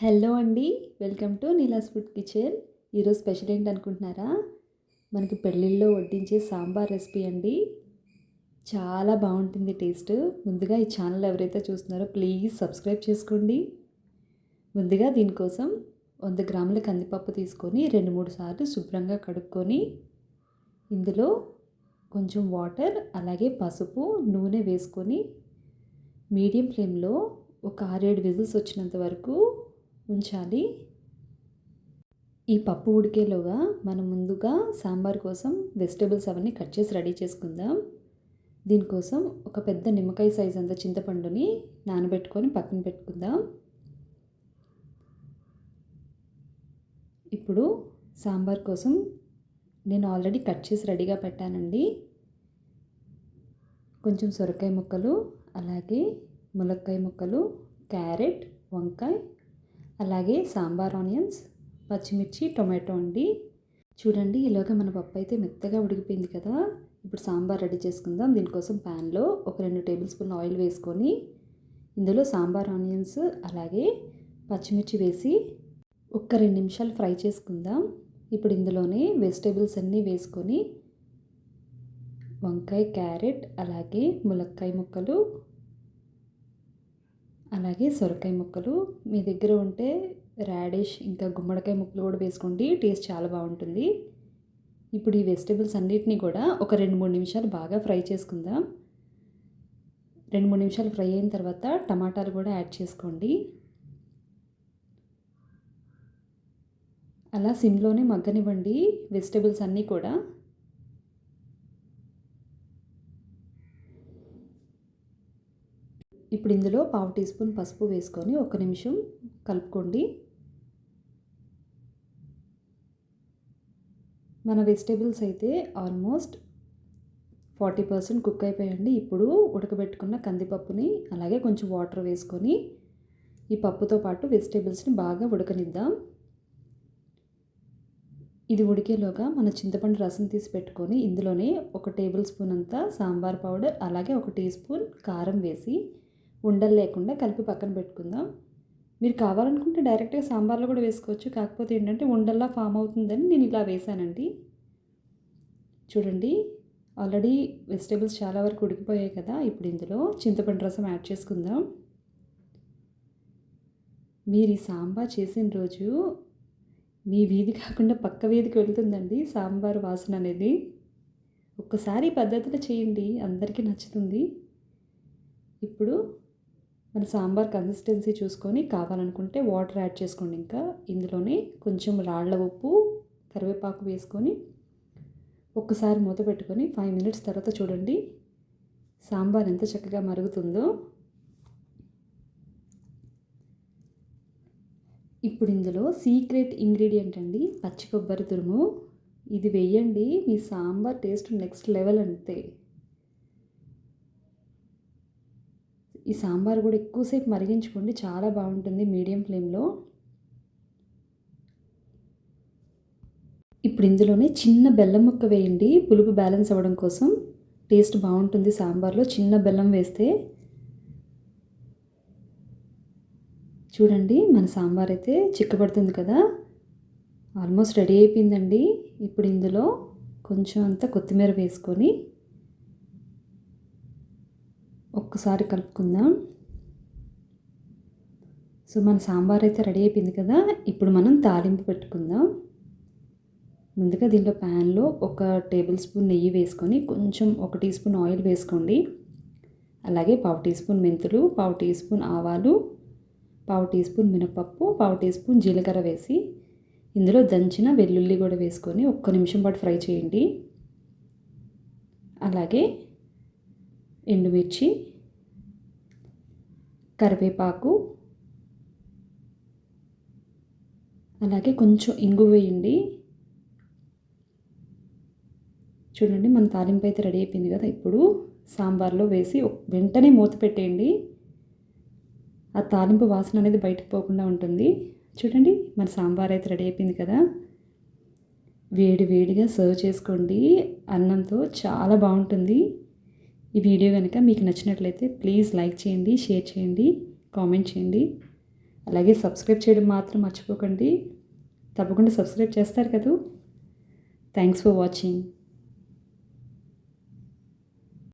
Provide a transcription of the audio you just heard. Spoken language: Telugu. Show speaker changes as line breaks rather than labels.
హలో అండి welcome to Neela's food kitchen. ఈరోజు స్పెషల్ ఏంటి అనుకుంటున్నారా మనకి పెళ్ళిళ్ళలో వడ్డించే సాంబార్ రెసిపీ అండి. చాలా బాగుంటుంది టేస్ట్. ముందుగా ఈ ఛానల్ ఎవరైతే చూస్తున్నారో ప్లీజ్ సబ్స్క్రైబ్ చేసుకోండి. ముందుగా దీనికోసం వంద గ్రాముల కందిపప్పు తీసుకొని రెండు మూడు సార్లు శుభ్రంగా కడుక్కొని ఇందులో కొంచెం వాటర్ అలాగే పసుపు నూనె వేసుకొని మీడియం ఫ్లేమ్లో ఒక ఆరేడు విజిల్స్ వచ్చినంత వరకు ఉంచాలి. ఈ పప్పు ఉడికేలోగా మనం ముందుగా సాంబార్ కోసం వెజిటేబుల్స్ అవన్నీ కట్ చేసి రెడీ చేసుకుందాం. దీనికోసం ఒక పెద్ద నిమ్మకాయ సైజ్ అంత చింతపండుని నానబెట్టుకొని పక్కన పెట్టుకుందాం. ఇప్పుడు సాంబార్ కోసం నేను ఆల్రెడీ కట్ చేసి రెడీగా పెట్టానండి. కొంచెం సొరకాయ ముక్కలు అలాగే ములక్కాయ ముక్కలు క్యారెట్ వంకాయ అలాగే సాంబార్ ఆనియన్స్ పచ్చిమిర్చి టొమాటో అండి. చూడండి ఇలాగ మన పప్పు అయితే మెత్తగా ఉడికిపోయింది కదా. ఇప్పుడు సాంబార్ రెడీ చేసుకుందాం. దీనికోసం ప్యాన్లో ఒక రెండు టేబుల్ స్పూన్ ఆయిల్ వేసుకొని ఇందులో సాంబార్ ఆనియన్స్ అలాగే పచ్చిమిర్చి వేసి ఒక్క రెండు నిమిషాలు ఫ్రై చేసుకుందాం. ఇప్పుడు ఇందులోనే వెజిటేబుల్స్ అన్నీ వేసుకొని వంకాయ క్యారెట్ అలాగే ములక్కాయ ముక్కలు అలాగే సొరకాయ ముక్కలు. మీ దగ్గర ఉంటే రాడిష్ ఇంకా గుమ్మడికాయ ముక్కలు కూడా వేసుకోండి. టేస్ట్ చాలా బాగుంటుంది. ఇప్పుడు ఈ వెజిటేబుల్స్ అన్నిటినీ కూడా ఒక రెండు మూడు నిమిషాలు బాగా ఫ్రై చేసుకుందాం. రెండు మూడు నిమిషాలు ఫ్రై అయిన తర్వాత టమాటాలు కూడా యాడ్ చేసుకోండి. అలా సిమ్లోనే మగ్గనివ్వండి వెజిటేబుల్స్ అన్నీ కూడా. ఇప్పుడు ఇందులో పావు టీ స్పూన్ పసుపు వేసుకొని ఒక నిమిషం కలుపుకోండి. మన వెజిటేబుల్స్ అయితే ఆల్మోస్ట్ ఫార్టీ పర్సెంట్ కుక్ అయిపోయండి ఇప్పుడు ఉడకబెట్టుకున్న కందిపప్పుని అలాగే కొంచెం వాటర్ వేసుకొని ఈ పప్పుతో పాటు వెజిటేబుల్స్ని బాగా ఉడకనిద్దాం. ఇది ఉడికేలోగా మన చింతపండు రసం తీసి పెట్టుకొని ఇందులోనే ఒక టేబుల్ స్పూన్ అంతా సాంబార్ పౌడర్ అలాగే ఒక టీ స్పూన్ కారం వేసి ఉండలు లేకుండా కలిపి పక్కన పెట్టుకుందాం. మీరు కావాలనుకుంటే డైరెక్ట్గా సాంబార్లో కూడా వేసుకోవచ్చు. కాకపోతే ఏంటంటే ఉండల్లా ఫామ్ అవుతుందని నేను ఇలా వేసానండి చూడండి ఆల్రెడీ వెజిటేబుల్స్ చాలా వరకు ఉడికిపోయాయి కదా. ఇప్పుడు ఇందులో చింతపండు రసం యాడ్ చేసుకుందాం. మీరు ఈ సాంబార్ చేసిన రోజు మీ వీధి కాకుండా పక్క వీధికి వెళ్తుందండి సాంబార్ వాసన అనేది. ఒక్కసారి పద్ధతిలో చేయండి అందరికీ నచ్చుతుంది. ఇప్పుడు మన సాంబార్ కన్సిస్టెన్సీ చూసుకొని కావాలనుకుంటే వాటర్ యాడ్ చేసుకోండి ఇంకా. ఇందులోనే కొంచెం రాళ్ళ ఉప్పు కరివేపాకు వేసుకొని ఒక్కసారి మూత పెట్టుకొని ఫైవ్ మినిట్స్ తర్వాత చూడండి సాంబార్ ఎంత చక్కగా మరుగుతుందో. ఇప్పుడు ఇందులో సీక్రెట్ ఇంగ్రీడియంట్ అండి పచ్చి కొబ్బరి తురుము. ఇది వెయ్యండి మీ సాంబార్ టేస్ట్ నెక్స్ట్ లెవెల్ అంతే. ఈ సాంబార్ కూడా ఎక్కువసేపు మరిగించుకోండి చాలా బాగుంటుంది మీడియం ఫ్లేమ్లో. ఇప్పుడు ఇందులోనే చిన్న బెల్లం ముక్క వేయండి పులుపు బ్యాలెన్స్ అవ్వడం కోసం. టేస్ట్ బాగుంటుంది సాంబార్లో చిన్న బెల్లం వేస్తే. చూడండి మన సాంబార్ అయితే చిక్కబడుతుంది కదా. ఆల్మోస్ట్ రెడీ అయిపోయిందండి. ఇప్పుడు ఇందులో కొంచెం అంత కొత్తిమీర వేసుకొని ఒక్కసారి కలుపుకుందాం. సో మన సాంబార్ అయితే రెడీ అయిపోయింది కదా? ఇప్పుడు మనం తాలింపు పెట్టుకుందాం. ముందుగా దీంట్లో ప్యాన్లో ఒక టేబుల్ స్పూన్ నెయ్యి వేసుకొని కొంచెం ఒక టీ స్పూన్ ఆయిల్ వేసుకోండి. అలాగే పావు టీ స్పూన్ మెంతులు పావు టీ స్పూన్ ఆవాలు పావు టీ స్పూన్ మినపప్పు పావు టీ స్పూన్ జీలకర్ర వేసి ఇందులో దంచిన వెల్లుల్లి కూడా వేసుకొని ఒక్క నిమిషం పాటు ఫ్రై చేయండి. అలాగే ఎండుమిర్చి కరివేపాకు అలాగే కొంచెం ఇంగు వేయండి. చూడండి మన తాలింపు అయితే రెడీ అయిపోయింది కదా. ఇప్పుడు సాంబార్లో వేసి వెంటనే మూత పెట్టేయండి. ఆ తాలింపు వాసన అనేది బయటకు పోకుండా ఉంటుంది. చూడండి మన సాంబార్ అయితే రెడీ అయిపోయింది కదా. వేడి వేడిగా సర్వ్ చేసుకోండి. అన్నంతో చాలా బాగుంటుంది. ఈ వీడియో కనుక మీకు నచ్చినట్లయితే ప్లీజ్ లైక్ చేయండి షేర్ చేయండి కామెంట్ చేయండి. అలాగే సబ్స్క్రైబ్ చేయడం మాత్రం మర్చిపోకండి. తప్పకుండా సబ్స్క్రైబ్ చేస్తారు కదూ. Thanks for watching